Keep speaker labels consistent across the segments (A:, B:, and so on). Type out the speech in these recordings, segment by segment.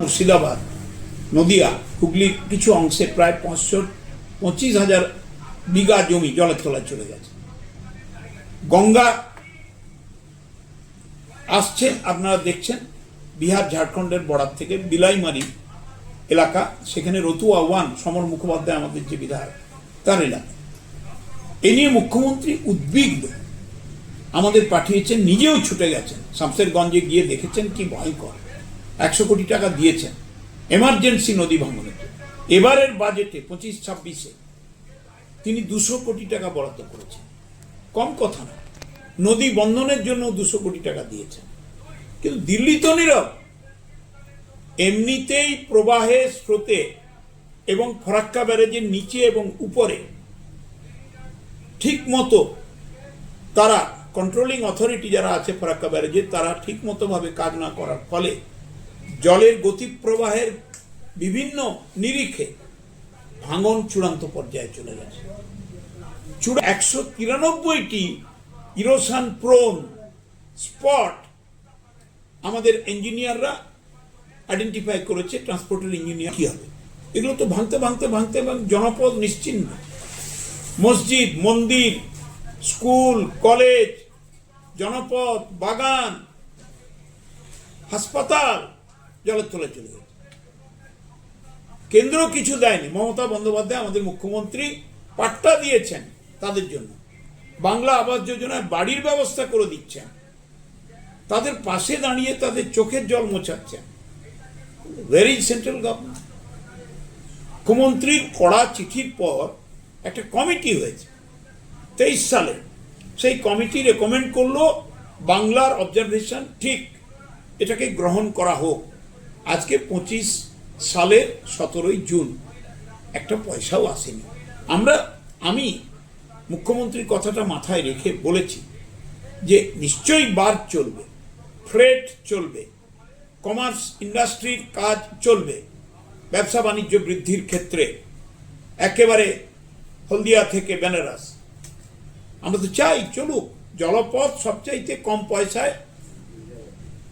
A: মুর্শিদাবাদ, নদিয়া হুগলির কিছু অংশে প্রায় পাঁচশো পঁচিশ হাজার বিঘা জমি জলের তলায় চলে গেছে। গঙ্গা আসছে, আপনারা দেখছেন, বিহার, ঝাড়খণ্ডের বর্ডার থেকে বিলাইমারি এলাকা, সেখানে রতু আহ্বান সমর মুখোপাধ্যায় আমাদের যে বিধায়ক, তার এলাকা। এ নিয়ে মুখ্যমন্ত্রী উদ্বিগ্ন। আমাদের পাঠিয়েছেন, নিজেও ছুটে গেছেন। শামসেরগঞ্জে গিয়ে দেখেছেন কি ভয়ঙ্কর। একশো কোটি টাকা দিয়েছেন। এমার্জেন্সি নদী ভাঙনের এবারের বাজেটে পঁচিশ, ছাব্বিশে, তিনি দুশো কোটি টাকা বরাদ্দ করেছেন। কম কথা না। নদী বন্ধনের জন্য দুশো কোটি টাকা দিয়েছেন। কিন্তু দিল্লি তো নীরব। এমনিতেই প্রবাহে স্রোতে এবং ফরাক্কা ব্যারেজের নিচে এবং উপরে ঠিক মতো তারা কন্ট্রোলিং অথরিটি যারা আছে ফরাক্কা ব্যারেজে, তারা ঠিক মতোভাবে কাজ না করার ফলে জলের গতি প্রবাহের বিভিন্ন নিরিখে ভাঙন চূড়ান্ত পর্যায়ে চলে গেছে। একশো তিরানব্বইটি ইরোশন প্রোন স্পট আমাদের ইঞ্জিনিয়াররা আইডেন্টিফাই করেছে ট্রান্সপোর্টের ইঞ্জিনিয়ার কি হবে। এগুলো তো ভাঙতে ভাঙতে ভাঙতে এবং জনপদ নিশ্চিন্ন মসজিদ, মন্দির, স্কুল, কলেজ, জনপদ, বাগান, হাসপাতাল জলের তলায় চলে গেছে কেন্দ্র কিছু দেয়নি। মমতা বন্দ্যোপাধ্যায় আমাদের মুখ্যমন্ত্রী পাট্টা দিয়েছেন তাদের জন্য। বাংলা আবাস যোজনায় বাড়ির ব্যবস্থা করে দিচ্ছেন। তাদের পাশে দাঁড়িয়ে তাদের চোখের জল মোছাচ্ছেন। ভেরি সেন্ট্রাল গভর্নমেন্ট মুখ্যমন্ত্রীর কড়া চিঠির পর একটা কমিটি হয়েছে। তেইশ সালে। সেই কমিটি রেকমেন্ড করল বাংলার অবজারভেশন ঠিক। এটাকে গ্রহণ করা হোক। আজকে পঁচিশ সালের সতেরোই জুন। একটা পয়সাও আসেনি। আমরা, আমি মুখ্যমন্ত্রীর কথাটা মাথায় রেখে বলেছি যে নিশ্চয়ই বার চলবে ফ্রেট চলবে কমার্স ইন্ডাস্ট্রির কাজ চলবে, ব্যবসা বাণিজ্য বৃদ্ধির ক্ষেত্রে, একেবারে হলদিয়া থেকে বেনারস। আমরা তো চাই চলুক, জলপথ সবচাইতে কম পয়সায়,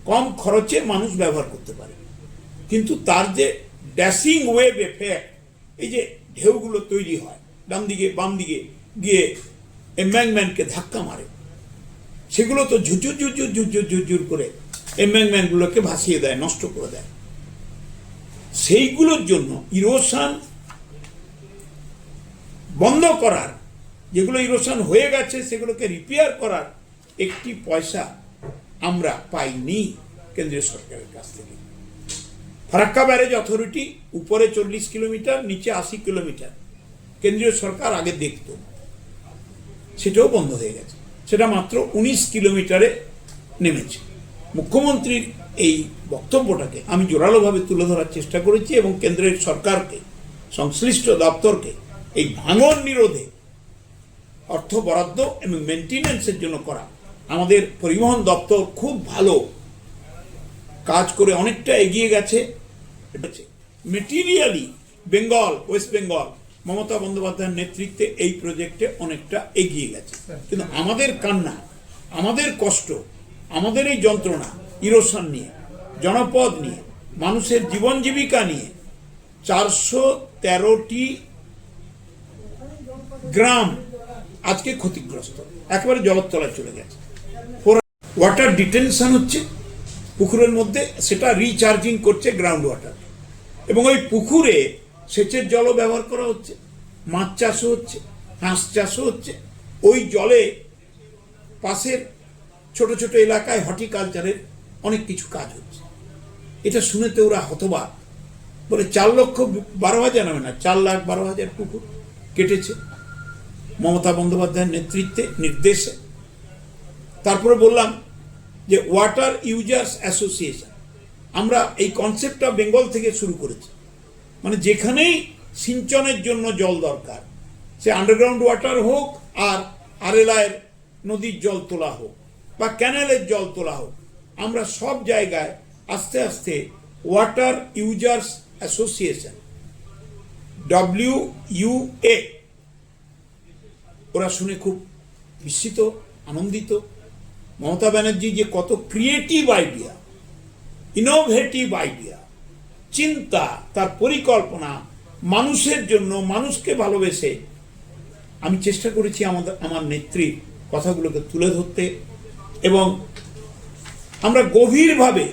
A: কম খরচে মানুষ ব্যবহার করতে পারে। কিন্তু তার যে ড্যাশিং ওয়েভ এফেক্ট, এই যে ঢেউগুলো তৈরি হয়, ডান দিকে, বাম দিকে গিয়ে এম্ব্যাংম্যানকে ধাক্কা মারে, সেগুলো তো ঝুঝুর ঝুঝুর ঝুঝুর ঝুঝুর করে এম্ব্যাংম্যানগুলোকে ভাসিয়ে দেয়, নষ্ট করে দেয়। সেইগুলোর জন্য ইরোশান বন্ধ করার, যেগুলো ইরোশান হয়ে গেছে, সেগুলোকে রিপেয়ার করার একটি পয়সা আমরা পাইনি কেন্দ্রীয় সরকারের কাছ থেকে। ফারাক্কা ব্যারেজ অথরিটি উপরে চল্লিশ কিলোমিটার নিচে আশি কিলোমিটার কেন্দ্রীয় সরকার আগে দেখত। সেটাও বন্ধ হয়ে গেছে। সেটা মাত্র উনিশ কিলোমিটারে নেমেছে। মুখ্যমন্ত্রীর এই বক্তব্যটাকে আমি জোরালোভাবে তুলে ধরার চেষ্টা করেছি এবং কেন্দ্রের সরকারকে, সংশ্লিষ্ট দপ্তরকে এই ভাঙন নিরোধে অর্থ বরাদ্দ এবং মেনটেন্যান্সের জন্য করা। আমাদের পরিবহন দপ্তর খুব ভালো কাজ করে অনেকটা এগিয়ে গেছে। Materially Bengal West Bengal Mamata বন্দ্যোপাধ্যায়ের নেতৃত্বে এই প্রজেক্টে অনেকটা এগিয়ে গেছে। কিন্তু আমাদের কান্না, আমাদের কষ্ট, আমাদের এই যন্ত্রণা ইরোশন নিয়ে, জনপদ নিয়ে, মানুষের জীবন জীবিকা নিয়ে চারশো তেরোটি গ্রাম আজকে ক্ষতিগ্রস্ত। একেবারে জগৎতলায় চলে গেছে। ওয়াটার ডিটেনশন হচ্ছে। পুকুরের মধ্যে সেটা রিচার্জিং করছে গ্রাউন্ড ওয়াটার এবং ওই পুকুরে সেচের জলও ব্যবহার করা হচ্ছে, মাছ চাষও হচ্ছে, হাঁস চাষও হচ্ছে। ওই জলে পাশের ছোট ছোট এলাকায় হর্টিকালচারের অনেক কিছু কাজ হচ্ছে। এটা শুনেতে ওরা হতবাক। বলে চার লক্ষ বারো হাজার হবে না, চার লাখ বারো হাজার পুকুর কেটেছে। মমতা বন্দ্যোপাধ্যায়ের নেতৃত্বে, নির্দেশে। তারপরে বললাম যে ওয়াটার ইউজার্স অ্যাসোসিয়েশন আমরা এই কনসেপ্টটা বেঙ্গল থেকে শুরু করেছি। মানে যেখানেই সিঞ্চনের জন্য জল দরকার, সে আন্ডারগ্রাউন্ড ওয়াটার হোক আর আরেলায়ের নদীর জল তোলা হোক বা ক্যানেলের জল তোলা হোক, আমরা সব জায়গায় আস্তে আস্তে water users association W U A ওরা শুনে খুব বিস্মিত, আনন্দিত মমতা ব্যানার্জি যে কত ক্রিয়েটিভ আইডিয়া ইনোভেটিভ আইডিয়া চিন্তা, তার পরিকল্পনা, মানুষের জন্য, মানুষকে ভালোবেসে, আমি চেষ্টা করেছি আমাদের, আমার নেত্রীর কথাগুলোকে তুলে ধরতে এবং আমরা গভীরভাবে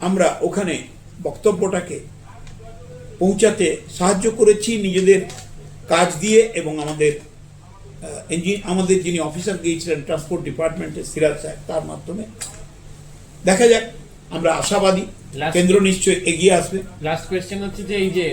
A: আমরা ওখানে বক্তব্যটাকে পৌঁছাতে সাহায্য করেছি নিজেদের কাজ দিয়ে এবং আমাদের আমাদের যিনি অফিসার গিয়েছিলেন ট্রান্সপোর্ট ডিপার্টমেন্টের সিরাজ সাহেব তার মাধ্যমে। দেখা যাক আমরা আশাবাদী। কেন্দ্র নিশ্চয়ই এগিয়ে আসবে।
B: লাস্ট কোয়েশ্চেন হচ্ছে যে এই যে